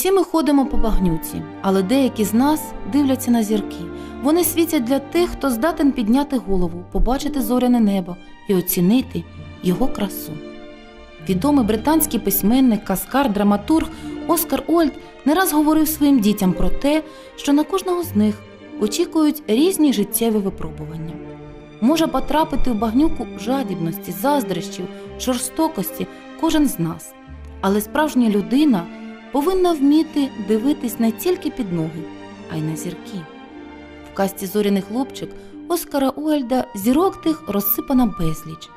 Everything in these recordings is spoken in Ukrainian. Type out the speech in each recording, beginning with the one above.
всі ми ходимо по багнюці, але деякі з нас дивляться на зірки. Вони світять для тих, хто здатен підняти голову, побачити зоряне небо і оцінити його красу. Відомий британський письменник, каскар, драматург Оскар Ольд не раз говорив своїм дітям про те, що на кожного з них очікують різні життєві випробування. Може потрапити в багнюку жадібності, заздрощів, жорстокості кожен з нас, але справжня людина повинна вміти дивитись не тільки під ноги, а й на зірки. В касті зоряний хлопчик Оскара Уельда зірок тих розсипана безліч.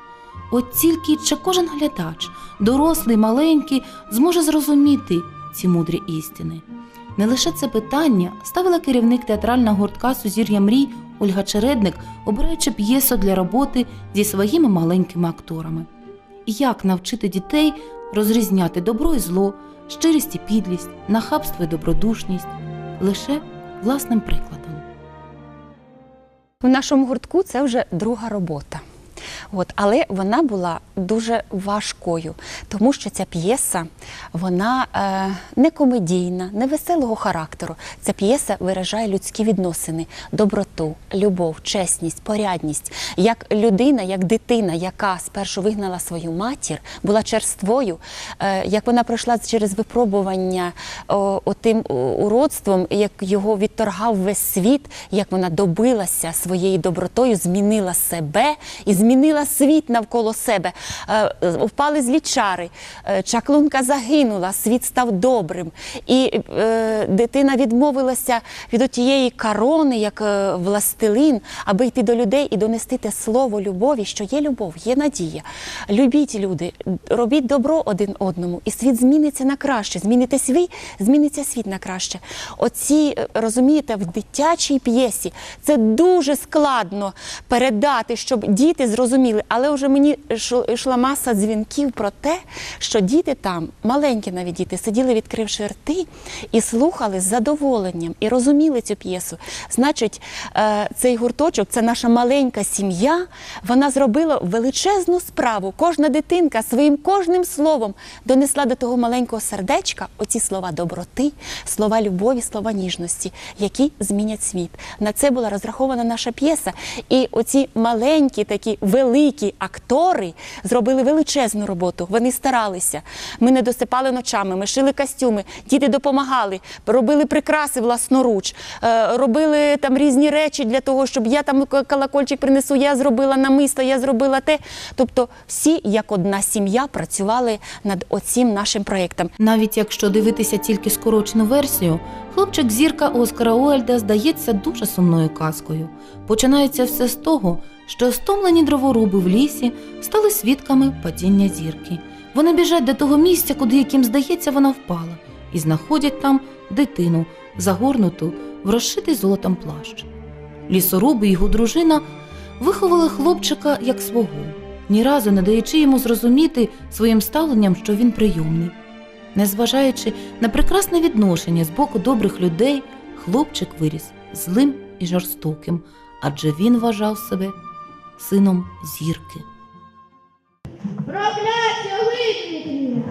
От тільки чи кожен глядач, дорослий, маленький, зможе зрозуміти ці мудрі істини. Не лише це питання ставила керівник театрального гуртка Сузір'я мрій Ольга Чередник, обираючи п'єсу для роботи зі своїми маленькими акторами. Як навчити дітей розрізняти добро і зло, щирість і підлість, нахабство і добродушність лише власним прикладом. У нашому гуртку це вже друга робота. От, але вона була дуже важкою, тому що ця п'єса вона е, не комедійна, не веселого характеру. Ця п'єса виражає людські відносини, доброту, любов, чесність, порядність. Як людина, як дитина, яка спершу вигнала свою матір, була черствою, е, як вона пройшла через випробування о, отим уродством, як його відторгав весь світ, як вона добилася своєю добротою, змінила себе і змінила світ навколо себе. Е, Впали злі чари, е, чаклунка загинула, світ став добрим. І е, дитина відмовилася від тієї корони, як властелин, аби йти до людей і донести те слово любові, що є любов, є надія. Любіть люди, робіть добро один одному, і світ зміниться на краще. Змінитесь ви, зміниться світ на краще. Оці, розумієте, в дитячій п'єсі це дуже складно передати, щоб діти зрозуміли. Але вже мені йшла маса дзвінків про те, що діти там, маленькі навіть діти, сиділи, відкривши рти, і слухали з задоволенням і розуміли цю п'єсу. Значить, е, цей гурточок, це наша маленька сім'я, вона зробила величезну справу. Кожна дитинка своїм кожним словом донесла до того маленького сердечка оці слова доброти, слова любові, слова ніжності, які змінять світ. На це була розрахована наша п'єса. І оці маленькі, такі великі актори зробили величезну роботу. Вони старалися. Ми не досипали ночами, ми шили костюми, діти допомагали, робили прикраси власноруч, е, робили там різні речі для того, щоб я там колокольчик принесу, я зробила намисто, я зробила те. Тобто, всі, як одна сім'я, працювали над оцім нашим проєктом. Навіть якщо дивитися тільки скорочену версію, хлопчик зірка Оскара Уельда здається дуже сумною казкою. Починається все з того, що стомлені дроворуби в лісі стали свідками падіння зірки. Вони біжать до того місця, куди яким здається, вона впала, і знаходять там дитину, загорнуту в розшитий золотом плащ. Лісоруби і його дружина виховали хлопчика як свого, ні разу не даючи йому зрозуміти своїм ставленням, що він прийомний. Незважаючи на прекрасне відношення з боку добрих людей, хлопчик виріс злим і жорстоким, адже він вважав себе сином зірки. Прокляття викрикни!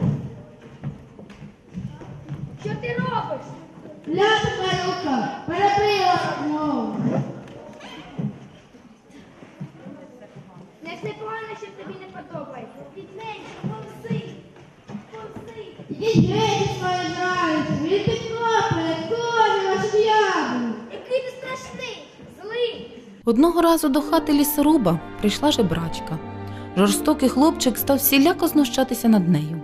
Що ти робиш? Ляти твоя перебила знову. Не все погано, що тобі не подобається. Повзи, повзи. Ідіть геть свої нравиться, від підкопи, корі ваш. Який ти страшний, злий. Одного разу до хати лісоруба прийшла жебрачка. Жорстокий хлопчик став всіляко знущатися над нею.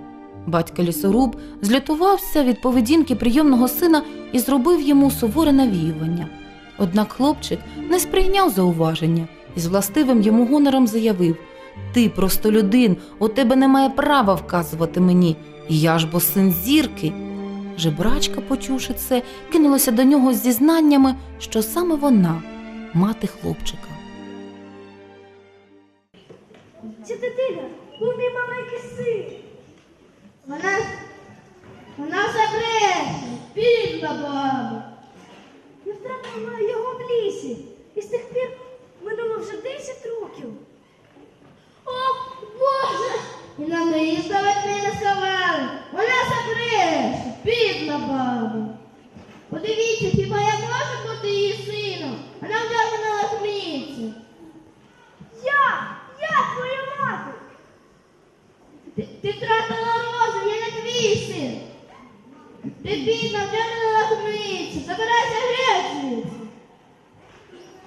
Батько лісоруб злютувався від поведінки прийомного сина і зробив йому суворе навіювання. Однак хлопчик не сприйняв зауваження і з властивим йому гонором заявив: Ти просто людин, у тебе немає права вказувати мені, я ж бо син зірки. Жебрачка, почувши це, кинулася до нього з зізнаннями, що саме вона мати хлопчика. Ця дитина був мій маленький син. Вона, вона все бреше, підла баба. Я втратила його в лісі. І з тих пір минуло вже 10 років. О, Боже, І на неї ставить мене сховали. Вона закриєш, бідна баба. Подивіться, хіба я можу бути її сином? Вона вдягнена на лахміці. Я! Я твоя мати! Ти, ти втратила розум, я не твій син. Ти бідна, вдягнена на лахміці. Забирайся геть звідси.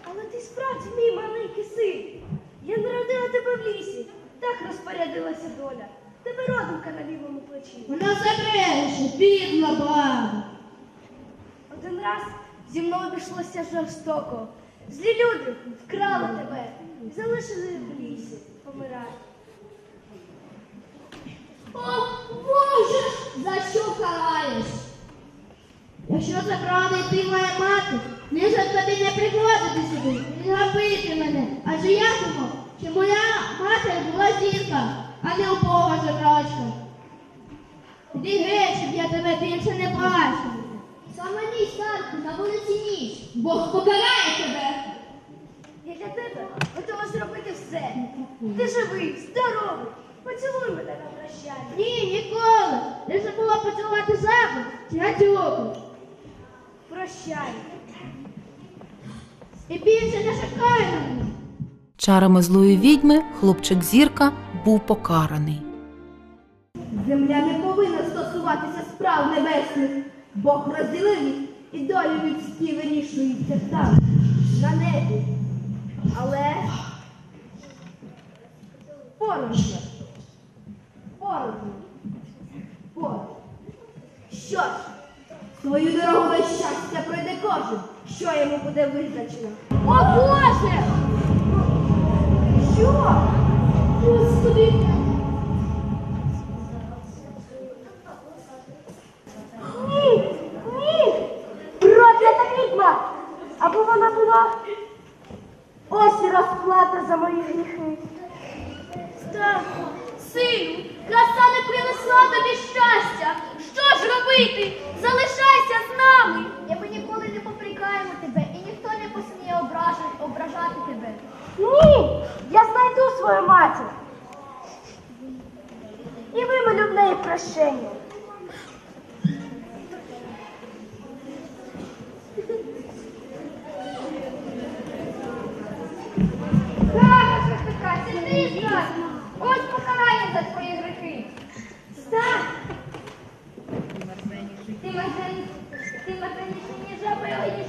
Але ти справді мій маленький син. Я народила тебе в лісі. Так розпорядилася доля. Тебе родинка на лівому плечі. Вона закриєш, бідна баба. Один раз зі мною обійшлося жорстоко. Злі люди вкрали тебе залишили в лісі. Помирай. О, Боже, за що караєш? Якщо і ти моя мати, за тобі не приходити сюди, не габити мене. Адже я думав, що моя матір була жінка, а не убога жебрачка. Іди геть, щоб я тебе більше не бачив. Саме татку, на вулиці ніч. Бог покарає тебе. Я для тебе готова зробити все. Ти живий, здоровий. Поцілуй мене на прощання. Ні, ніколи. Ти забула поцілувати жабу чи гадюку. Прощай. І більше не шукай мене. Чарами злої відьми хлопчик зірка був покараний. Земля не повинна стосуватися справ небесних. Бог розділив і долі людські вирішуються там, на небі. Але порожньо. Порожньо. Порожньо. Що ж, свою дорогу до щастя пройде кожен, що йому буде визначено. О Боже! Що? Господи! Ні, ні. Проклята відьма. Або вона була. Ось і розплата за мої гріхи. Станко, сину, краса не принесла тобі щастя. Що ж робити? Залишайся з нами. І ми ніколи не попрекаємо тебе, і ніхто не посміє ображати, ображати тебе. Ні, я знайду свою матір. І ж така, сиди знай. Ось покарання за твої грехи. Стань! Ти мазані, ти мазаніше, ніж жаба, ніж,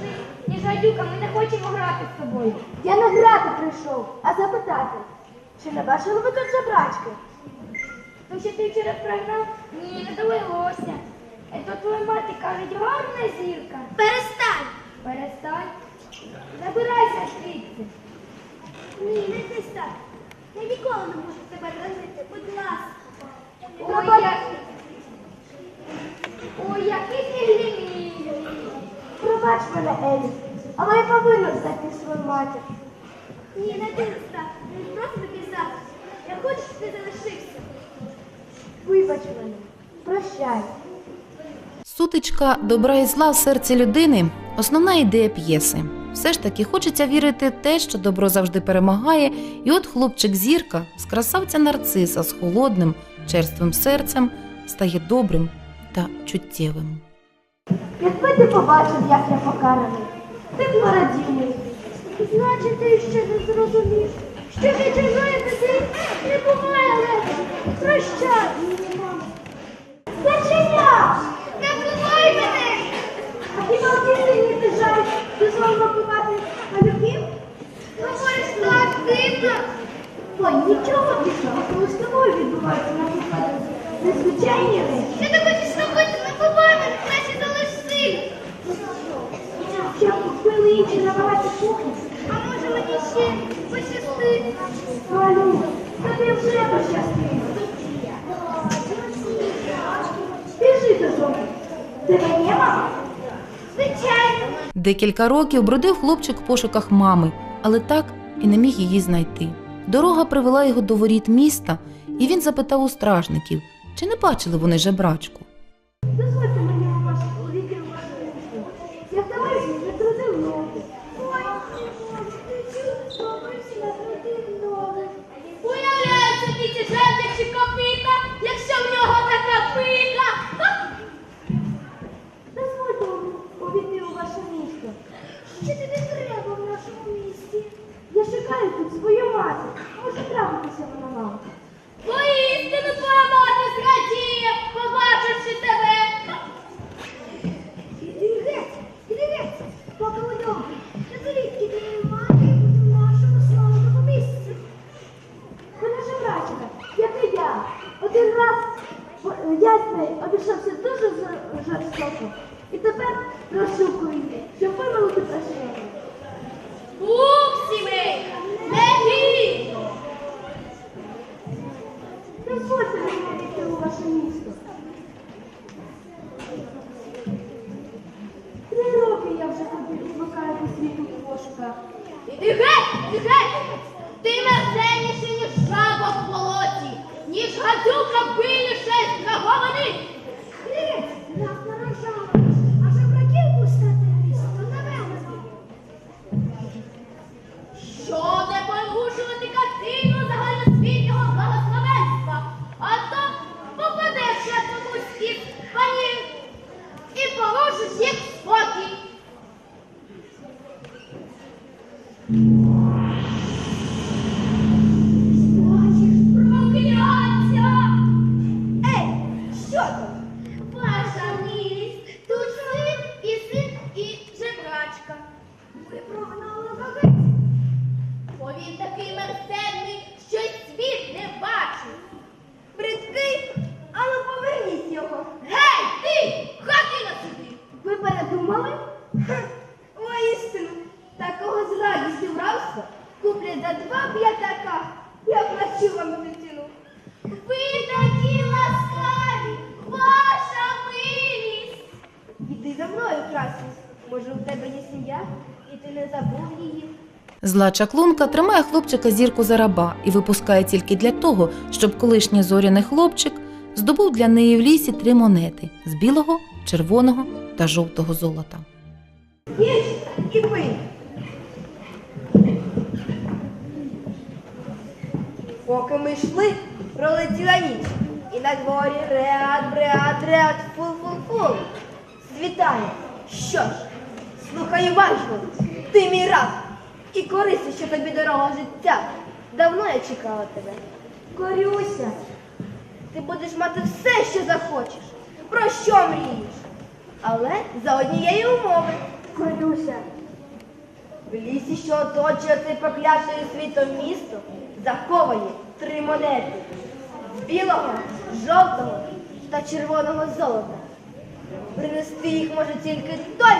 ніж гадюка. Ми не хочемо грати з тобою. Я не грати прийшов, а запитати, чи не бачили ви тут жебрачки? Що ти вчора прогнав? Ні, не довелося. То твоя мати кажуть, гарна зірка. Перестань! Перестань. Забирайся звідси. Ні, не так. Я ніколи не можу тебе разити, будь ласка. Ой, який. Ой, який ти грімій. Пробач мене, Елі, але я повинна знайти свою матір. Ні, не ти так. Він просто завтра. Я хочу, щоб ти залишився. Вибач мене. Прощай. Сутичка добра і зла в серці людини основна ідея п'єси. Все ж таки хочеться вірити те, що добро завжди перемагає, і от хлопчик зірка з красавця нарциса з холодним, черствим серцем стає добрим та чуттєвим. Якби ти побачив, як я покараний, ти б порадів. Значить, ти ще не зрозумів, що від чужої не буває легко. Прощай. Зачиня! Не вбивай мене! А хіба дитині ти жаль дозволено вбивати малюків? Говориш так дивно. Ой, нічого більшого, коли з тобою відбувається на випадку. Незвичайні речі. Що ти хочеш робити? Не бувай мене, краще залиши. Щоб купили інші набагато кухні. А може мені ще пощастить? Малю, тобі вже пощастить. Біжи додому. Тебе є мама? Звичайно. Декілька років бродив хлопчик в пошуках мами, але так і не міг її знайти. Дорога привела його до воріт міста, і він запитав у стражників, чи не бачили вони жебрачку. Дозвольте мені ваш чоловіки вашу руку. Я вдаваюся, не трудив ноги. Ой, ти чудовий, не трудив ноги. Уявляю собі ці жертви чи копити що тобі треба в нашому місті? Я шукаю тут свою мати. Може трапитися вона вам. Поістину твоя мати зрадіє, побачивши тебе. Іди геть, іди геть, поки ви добре. Та звідки ти мати в нашому славному місці? Вона жебрачка, як і я. Один раз я з нею обійшовся дуже жор- жорстоко. І тепер розшукую її, щоб вимолити прощення. Ух, сімейка, не гідно. Три роки я вже ходив, блукаю по світу в пошуках. Іди геть, іди геть. Зла чаклунка тримає хлопчика зірку за раба і випускає тільки для того, щоб колишній зоряний хлопчик здобув для неї в лісі три монети з білого, червоного та жовтого золота. Їж і пий. Поки ми йшли, пролетіла ніч. І на дворі реат, бреат, реат, фул-фул-фул. Світає. Що ж, слухай уважно, ти мій раб. І корися, що тобі дорога життя. Давно я чекала тебе. Корюся. Ти будеш мати все, що захочеш. Про що мрієш? Але за однієї умови. Корюся. В лісі, що оточує цей проклятою світом місто, заховає три монети білого, жовтого та червоного золота. Принести їх може тільки той,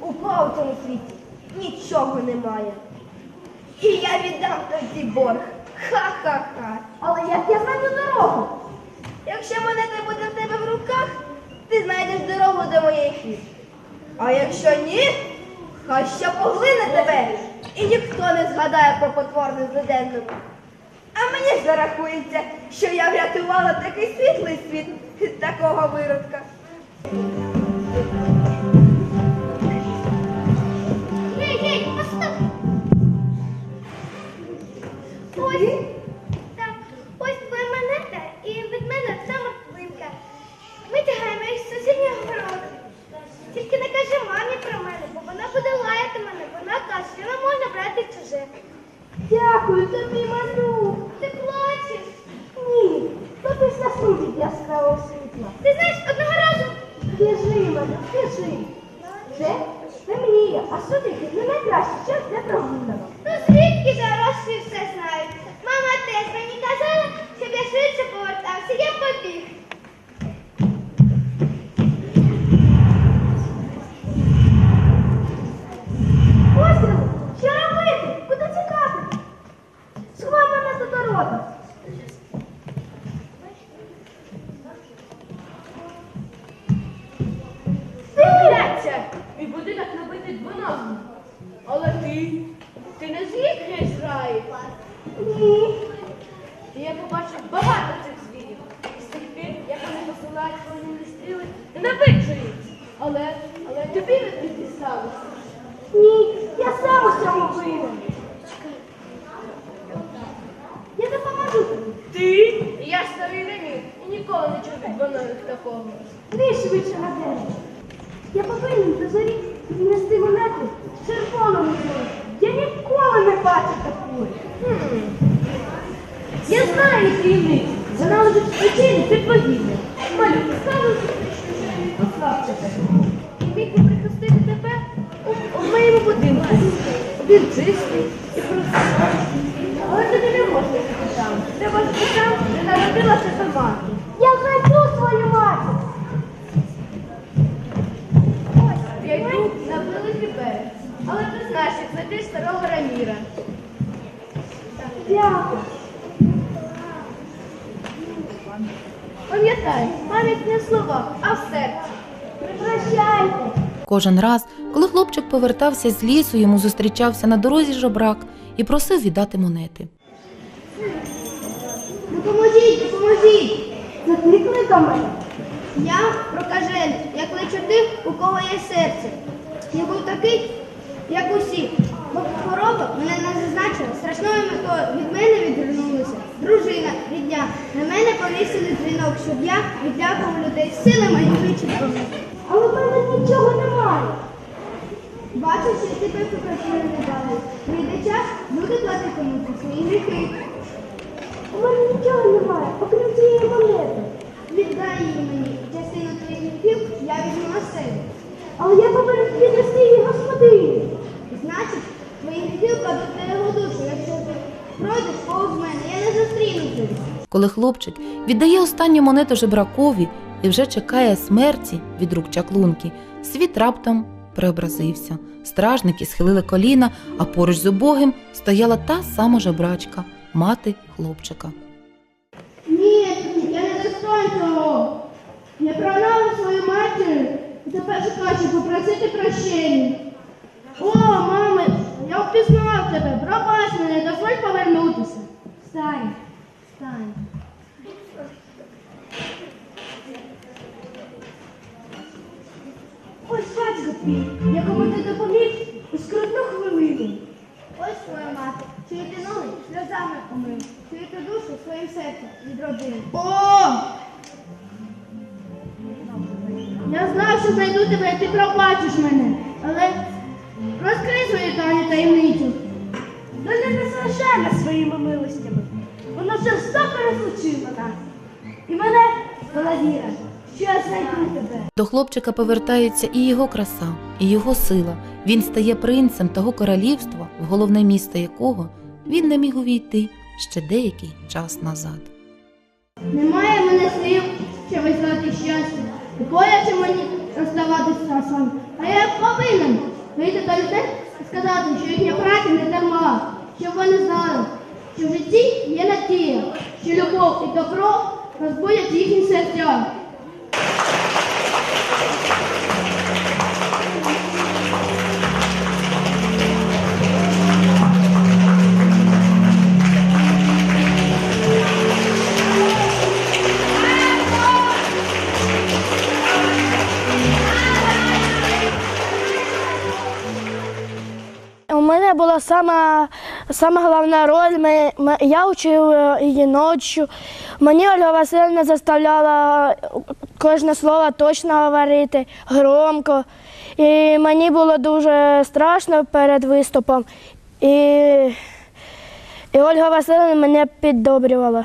у кого в цьому світі нічого немає. І я віддам тобі борг. Ха-ха-ха. Але як я знайду дорогу? Якщо монета буде в тебе в руках, ти знайдеш дорогу до моєї хвіст. А якщо ні, хай що поглине тебе, і ніхто не згадає про потворне злиденному. А мені ж зарахується, що я врятувала такий світлий світ від такого виродка. Брати чуже. Дякую тобі, Ману. Ти плачеш. Ні, то після служить яскравого світла. Ти знаєш, одного разу Біжи, Ману, біжи. Це темніє, а сутінки не найкраще час для прогулянок. Стріли, ненавиджу. Але, але тобі не дісталося. Ні, я сам у цьому винен. Я допоможу тобі. Ти? Я старий ремінь і ніколи не чув від бананих такого. Ти швидше на дерево. Я повинен до зорі віднести монети з червоного бачив такої. Я знаю таємницю. Вона лежить в печері під повітря. Малюк, скажу, тебе. Міг би прихистити тебе у, моєму будинку. Він чистий і простий. Але тобі не можна бути там. Треба бути там, де народилася та мати. Я хочу свою мати. Ось, я йду на великий берег. Але ти знаєш, як знайти старого Раміра. Дякую. Пам'ятай, пам'ять не в словах, а в серці. Кожен раз, коли хлопчик повертався з лісу, йому зустрічався на дорозі жебрак і просив віддати монети. Допоможіть, допоможіть! Це ти кликав мене? Я прокажений, я кличу тих, у кого є серце. Я був такий, як усі. Бо хвороба мене не зазначила, страшною метою від мене відвернулися. Дружина, рідня. На мене повісили дзвінок, щоб я відлякував людей сили мої вичерпали. Але в мене нічого немає. Бачиш, що тебе покажили не дали. Прийде час, люди платитимуть за свої гріхи. У мене нічого немає, окрім цієї монети. Віддай її мені. Частину твоїх гріхів я візьму на себе. Але я повинен віднести її господині. Значить, твої гріхи вкладуть на його душу. Якщо ти пройдеш повз мене, я не зустріну тебе. Коли хлопчик віддає останню монету жебракові і вже чекає смерті від рук чаклунки, світ раптом преобразився. Стражники схилили коліна, а поруч з убогим стояла та сама жебрачка, мати хлопчика. Ні, я не достоин цього. Я прогнала свою матір і тепер хочу попросити прощення. О, мами, я впізнав тебе, пробач мене, дозволь повернутися. Встань, встань. Твій, якому ти допоміг у скрутну хвилину. Ось твоя мати, чиї ти ноги сльозами омив, чиї ти душу своїм серцем відродив. О! Я знав, що знайду тебе, і ти пробачиш мене. Але розкрий свою тайну таємницю. Доля не залишає своїми милостями. Вона жорстоко розлучила нас. І мене була віра, До хлопчика повертається і його краса, і його сила. Він стає принцем того королівства, в головне місто якого він не міг увійти ще деякий час назад. Немає мене слів, щоб визнати щастя. І боляче мені розставатися вами. А я повинен вийти до людей і сказати, що їхня праця не дарма, щоб вони знали, що в житті є надія, що любов і добро розбудять їхні серця. Сама, сама головна роль. Ми, ми- я учив е, її ночі. Мені Ольга Васильівна заставляла кожне слово точно говорити, громко. І мені було дуже страшно перед виступом. І, і Ольга Васильівна мене піддобрювала.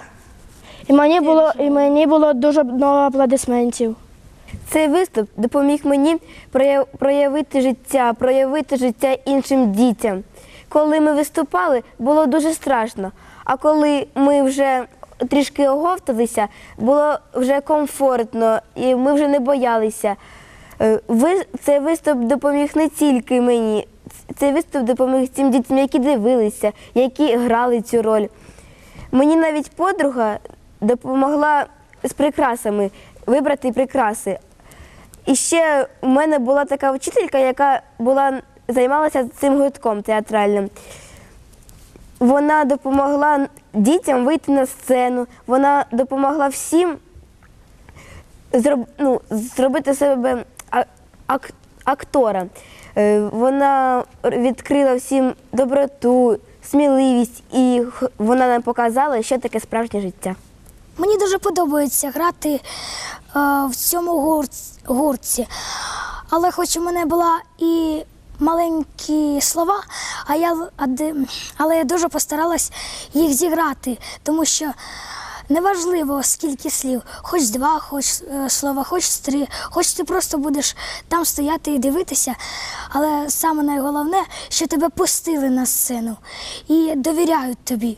І мені було, і мені було дуже багато аплодисментів. Цей виступ допоміг мені проявити життя, проявити життя іншим дітям. Коли ми виступали, було дуже страшно. А коли ми вже трішки оговталися, було вже комфортно і ми вже не боялися. Е, цей виступ допоміг не тільки мені, цей виступ допоміг тим дітям, які дивилися, які грали цю роль. Мені навіть подруга допомогла з прикрасами вибрати прикраси. І ще у мене була така вчителька, яка була, займалася цим гуртком театральним. Вона допомогла дітям вийти на сцену, вона допомогла всім зроб, ну, зробити себе ак- актора. Е, Вона відкрила всім доброту, сміливість, і вона нам показала, що таке справжнє життя. Мені дуже подобається грати е, в цьому гурт, гуртці. Але хоч у мене була і маленькі слова, а я, але я дуже постаралась їх зіграти, тому що неважливо скільки слів, хоч два, хоч е, слова, хоч три, хоч ти просто будеш там стояти і дивитися. Але саме найголовне, що тебе пустили на сцену і довіряють тобі.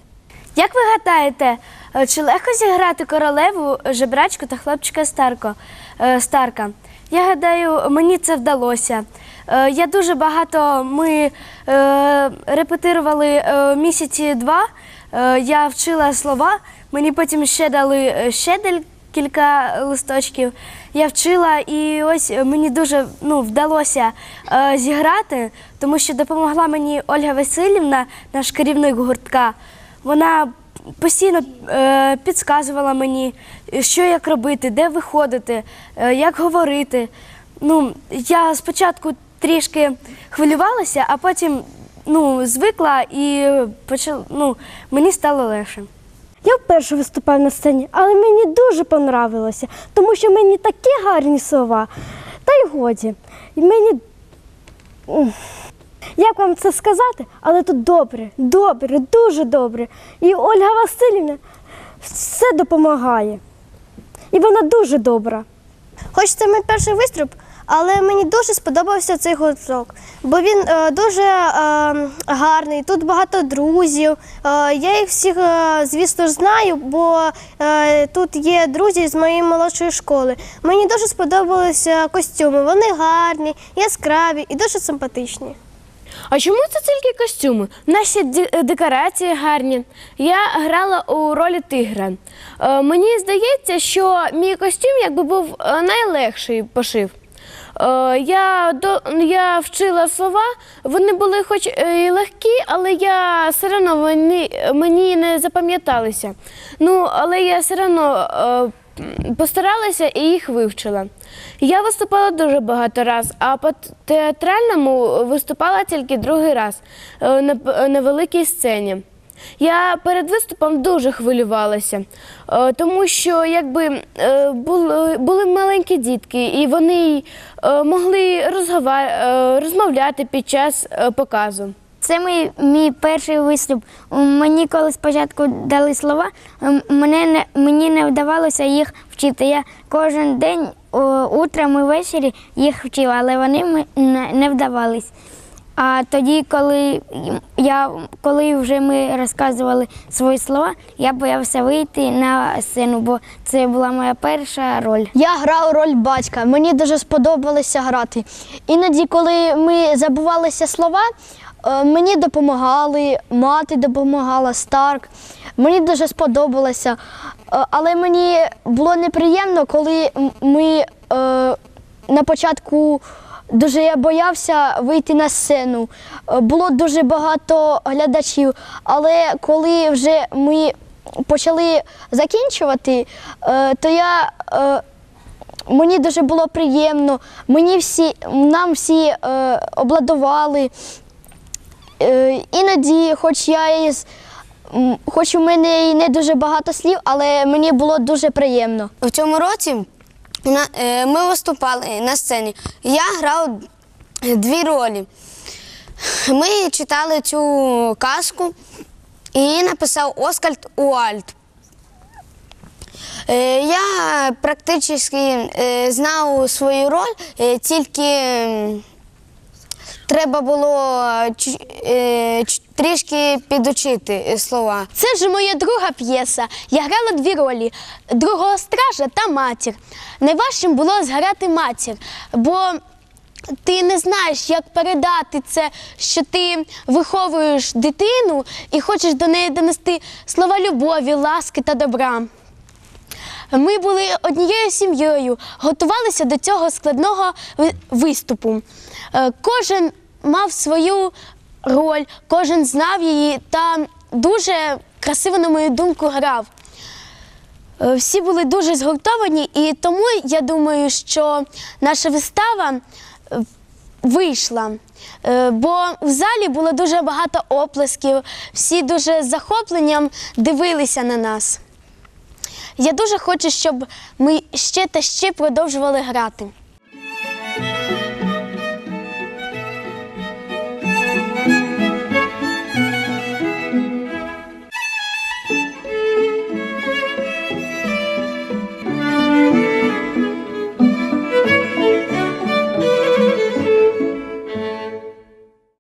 Як ви гадаєте, е, чи легко зіграти королеву, жебрачку та хлопчика Старко, е, Старка? Я гадаю, мені це вдалося. Е, Я дуже багато ми е, репетирували е, місяці два. Я вчила слова, мені потім ще дали ще декілька листочків. Я вчила, і ось мені дуже ну, вдалося е, зіграти, тому що допомогла мені Ольга Васильівна, наш керівник гуртка. Вона постійно е, підказувала мені, що як робити, де виходити, е, як говорити. Ну, я спочатку трішки хвилювалася, а потім ну, звикла і почала, ну, мені стало легше. Я вперше виступаю на сцені, але мені дуже понравилося, тому що мені такі гарні слова. Та й годі. І мені. Як вам це сказати? Але тут добре, добре, дуже добре. І Ольга Васильівна все допомагає. І вона дуже добра. Хоч це мій перший виступ, але мені дуже сподобався цей гурток, бо він е, дуже е, гарний. Тут багато друзів. Е, я їх всіх, е, звісно знаю, бо е, тут є друзі з моєї молодшої школи. Мені дуже сподобалися костюми. Вони гарні, яскраві і дуже симпатичні. А чому це тільки костюми? Наші декорації гарні. Я грала у ролі тигра. Е, мені здається, що мій костюм якби був е, найлегший пошив. Е, я, до, я вчила слова, вони були хоч е, і легкі, але я все одно вони, мені не запам'яталися. Ну, але я все одно е, постаралася і їх вивчила. Я виступала дуже багато разів, а по театральному виступала тільки другий раз на великій сцені. Я перед виступом дуже хвилювалася, е, тому що якби е, були, маленькі дітки, і вони е, могли розмовляти під час показу. Це мій, мій перший виступ. Мені коли спочатку дали слова, мене не, мені не вдавалося їх вчити. Я кожен день утром і ввечері їх вчила, але вони не вдавались. А тоді, коли я коли вже ми розказували свої слова, я боявся вийти на сцену, бо це була моя перша роль. Я грав роль батька. Мені дуже сподобалося грати. Іноді, коли ми забувалися слова, е, мені допомагали, мати допомагала, Старк. Мені дуже сподобалося. Е, Але мені було неприємно, коли ми е, на початку дуже я боявся вийти на сцену. Е, Було дуже багато глядачів, але коли вже ми почали закінчувати, е, то я. е, Мені дуже було приємно. Мені всі, нам всі обладували. Іноді, хоч я із, хоч у мене і не дуже багато слів, але мені було дуже приємно. В цьому році ми виступали на сцені. Я грав дві ролі. Ми читали цю казку і написав Оскальд Уальд. Е, Я практично е, знав свою роль, е, тільки треба було е, трішки підучити е, слова. Це вже моя друга п'єса. Я грала дві ролі: другого стража та матір. Найважчим було зграти матір, бо ти не знаєш, як передати це, що ти виховуєш дитину і хочеш до неї донести слова любові, ласки та добра. Ми були однією сім'єю, готувалися до цього складного виступу. Е, Кожен мав свою роль, кожен знав її та дуже красиво, на мою думку, грав. Е, Всі були дуже згуртовані, і тому я думаю, що наша вистава е, вийшла. Бо в залі було дуже багато оплесків, всі дуже з захопленням дивилися на нас. Я дуже хочу, щоб ми ще та ще продовжували грати.